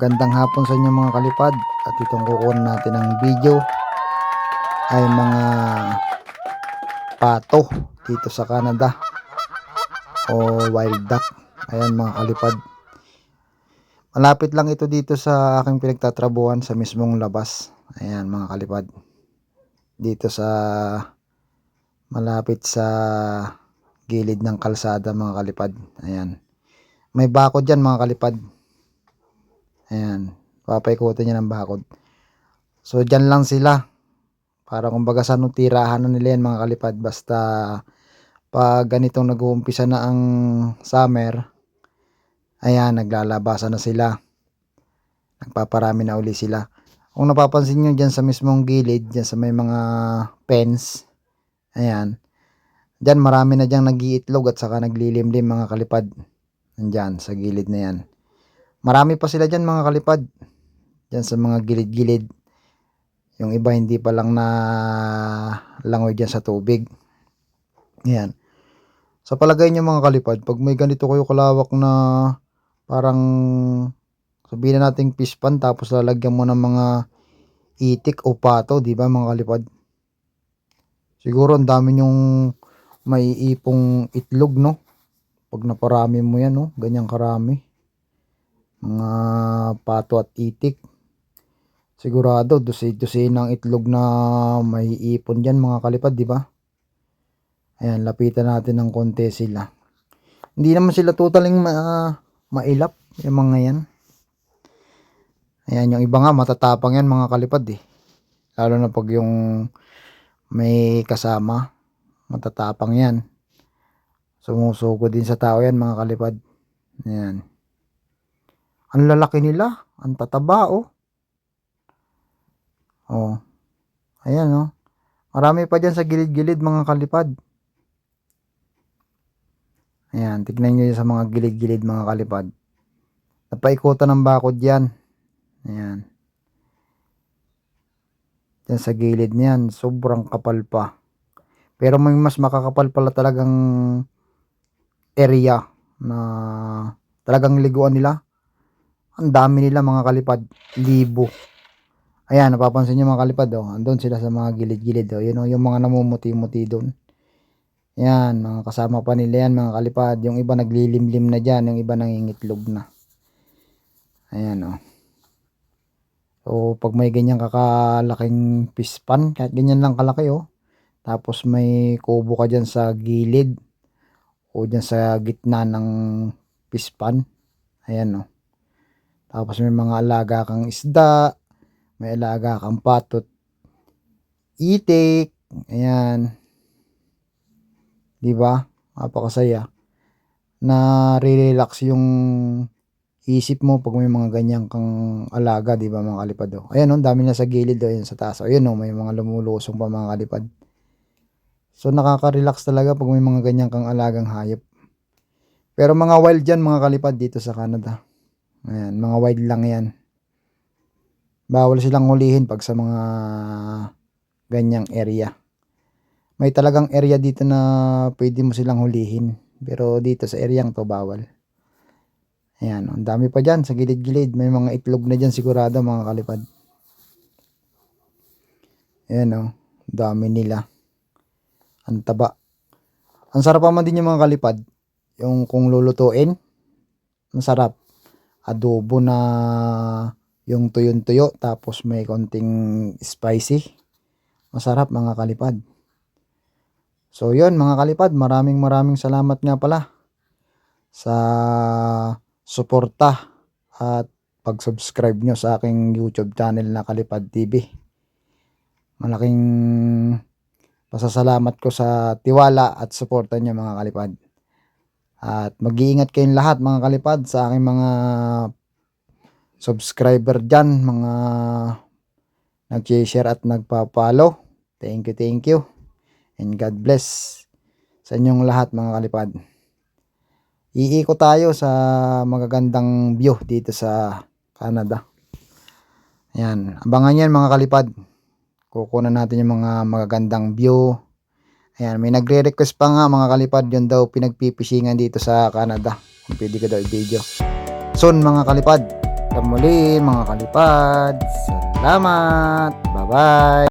Magandang hapon sa inyo mga kalipad at itong kukuha natin ng video ay mga pato dito sa Canada o wild duck. Ayan mga kalipad. Malapit lang ito dito sa aking pinagtatrabuhan sa mismong labas. Ayan mga kalipad. Dito sa malapit sa gilid ng kalsada mga kalipad. Ayan. May bakod dyan mga kalipad. Ayan. Papaikutin niya ng bakod. So, dyan lang sila. Para kumbaga sa nung tirahan na nila yan mga kalipad. Basta pag ganitong nag-uumpisa na ang summer, ayan, naglalabasan na sila. Nagpaparami na uli sila. Kung napapansin nyo dyan sa mismong gilid, dyan sa may mga pens, ayan, dyan marami na dyan nagiitlog at saka naglilimlim mga kalipad. Nandyan, sa gilid na yan. Marami pa sila dyan mga kalipad. Dyan sa mga gilid-gilid. Yung iba hindi pa lang na langoy dyan sa tubig. Yan. Sa palagay niyo mga kalipad, pag may ganito kayo kalawak na parang sabihin na nating fish pan tapos lalagyan mo ng mga itik o pato, di ba mga kalipad? Siguro ang dami yung may ipong itlog, no? Pag naparami mo yan, no? Ganyang karami mga pato at itik. Sigurado, dusi-dusi ng itlog na may ipon dyan mga kalipad, di ba? Ayan, lapitan natin ng konti sila. Hindi naman sila totaling ma mailap, yung mga yan. Ayan, yung iba nga matatapang yan mga kalipad eh. Lalo na pag yung may kasama, matatapang yan. Sumusuko din sa tao yan mga kalipad. Ayan. Ang lalaki nila. Ang tataba, oh. Oh. Ayan, oh. Marami pa dyan sa gilid-gilid, mga kalipad. Ayan, tignan nyo sa mga gilid-gilid, mga kalipad. Napaikutan ng bakod yan. Ayan. Dyan sa gilid niyan, sobrang kapal pa. Pero may mas makakapal pala talagang area na talagang liguan nila ang dami nila mga kalipad. Libo. Ayan, napapansin nyo mga kalipad, oh. Andun sila sa mga gilid-gilid, oh. Yun, oh, yung mga namumuti-muti doon. Yan, mga kasama pa nila yan, mga kalipad. Yung iba naglilimlim na dyan, yung iba nangingitlog na. Ayan, oh. So, pag may ganyan kakalaking pispan, kahit ganyan lang kalaki, oh. Tapos may kubo ka dyan sa gilid o dyan sa gitna ng pispan. Ayan, oh. Tapos may mga alaga kang isda, may alaga kang patot, itik, ayan. 'Di ba? Napakasaya. Na relax yung isip mo pag may mga ganyan kang alaga, 'di ba mga kalipad? Oh. Ayan, oh, dami na sa gilid oh, sa taas. Ayun oh, may mga lumulusong pa mga kalipad. So nakaka-relax talaga pag may mga ganyan kang alagang hayop. Pero mga wild dyan mga kalipad dito sa Canada. Ayan, mga wild lang yan. Bawal silang hulihin pag sa mga ganyang area. May talagang area dito na pwede mo silang hulihin. Pero dito sa area to bawal. Ayan, ang dami pa dyan sa gilid-gilid. May mga itlog na dyan sigurado mga kalipad. Ayan o, oh, dami nila. Ang taba. Ang sarap naman din yung mga kalipad. Yung kung lulutuin, masarap adobo na yung tuyon-tuyo tapos may konting spicy. Masarap mga kalipad. So yun mga kalipad, maraming maraming salamat nga pala sa suporta at pag-subscribe nyo sa aking YouTube channel na Kalipad TV. Malaking pasasalamat ko sa tiwala at suporta nyo mga kalipad. At mag-iingat kayong lahat mga kalipad sa aking mga subscriber dyan, mga nag-share at nagpa-follow. Thank you, thank you. And God bless sa inyong lahat mga kalipad. Iiko tayo sa magagandang view dito sa Canada. Ayan, abangan yan mga kalipad. Kukunan natin yung mga magagandang view Ayan, may nagre-request pa nga mga kalipad, yun daw pinagpipisingan dito sa Canada. Kung pwede ko daw i-video. Soon mga kalipad, muli mga kalipad. Salamat. Bye-bye.